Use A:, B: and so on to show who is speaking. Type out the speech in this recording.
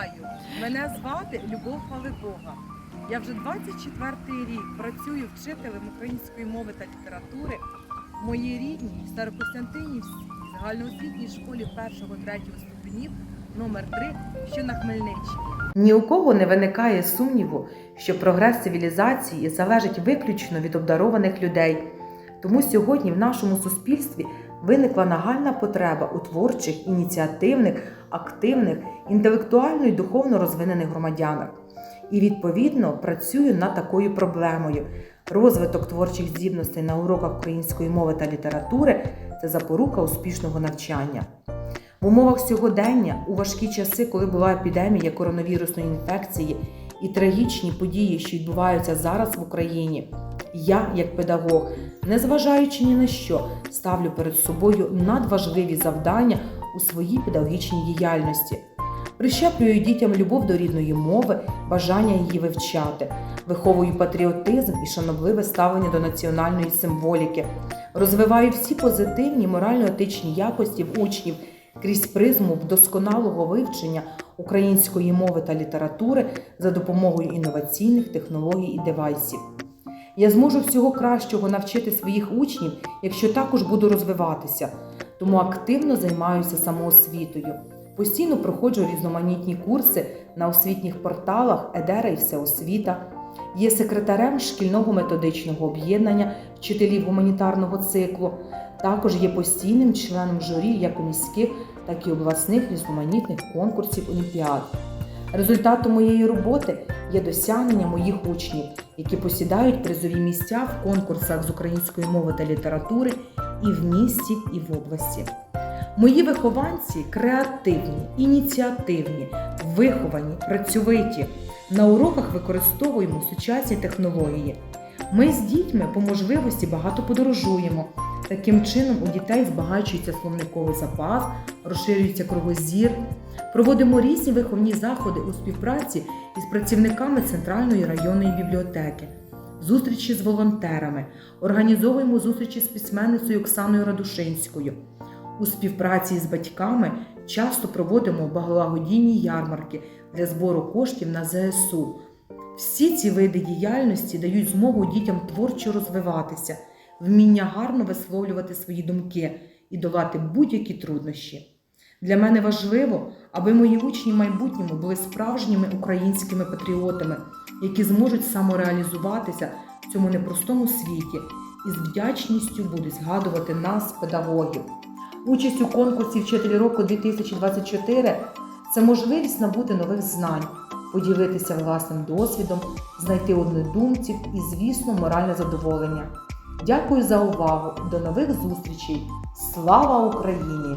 A: Вітаю! Мене звати Любов Халибога. Я вже 24 рік працюю вчителем української мови та літератури в моїй рідній Старокостянтинівській загальноосвітній школі 1-3 ступенів номер 3 що на Хмельниччині.
B: Ні у кого не виникає сумніву, що прогрес цивілізації залежить виключно від обдарованих людей. Тому сьогодні в нашому суспільстві виникла нагальна потреба у творчих ініціативних активних, інтелектуально і духовно розвинених громадянах. І відповідно працюю над такою проблемою. Розвиток творчих здібностей на уроках української мови та літератури це запорука успішного навчання. В умовах сьогодення, у важкі часи, коли була епідемія коронавірусної інфекції і трагічні події, що відбуваються зараз в Україні, я, як педагог, незважаючи ні на що, ставлю перед собою надважливі завдання у своїй педагогічній діяльності. Прищеплюю дітям любов до рідної мови, бажання її вивчати, виховую патріотизм і шанобливе ставлення до національної символіки, розвиваю всі позитивні морально-етичні якості в учнів крізь призму вдосконалого вивчення української мови та літератури за допомогою інноваційних технологій і девайсів. Я зможу всього кращого навчити своїх учнів, якщо також буду розвиватися, тому активно займаюся самоосвітою. Постійно проходжу різноманітні курси на освітніх порталах Едера і Всеосвіта. Є секретарем шкільного методичного об'єднання вчителів гуманітарного циклу. Також є постійним членом журі як у міських, так і обласних різноманітних конкурсів олімпіад. Результатом моєї роботи є досягнення моїх учнів, які посідають призові місця в конкурсах з української мови та літератури і в місті, і в області. Мої вихованці креативні, ініціативні, виховані, працьовиті. На уроках використовуємо сучасні технології. Ми з дітьми по можливості багато подорожуємо. Таким чином у дітей збагачується словниковий запас, розширюється кругозір. Проводимо різні виховні заходи у співпраці із працівниками Центральної районної бібліотеки, зустрічі з волонтерами, організовуємо зустрічі з письменницею Оксаною Радушинською. У співпраці з батьками часто проводимо благодійні ярмарки для збору коштів на ЗСУ. Всі ці види діяльності дають змогу дітям творчо розвиватися, вміння гарно висловлювати свої думки і долати будь-які труднощі. Для мене важливо, аби мої учні в майбутньому були справжніми українськими патріотами, які зможуть самореалізуватися в цьому непростому світі і з вдячністю будуть згадувати нас, педагогів. Участь у конкурсі Вчителі року 2024 це можливість набути нових знань, поділитися власним досвідом, знайти однодумців і, звісно, моральне задоволення. Дякую за увагу! До нових зустрічей! Слава Україні!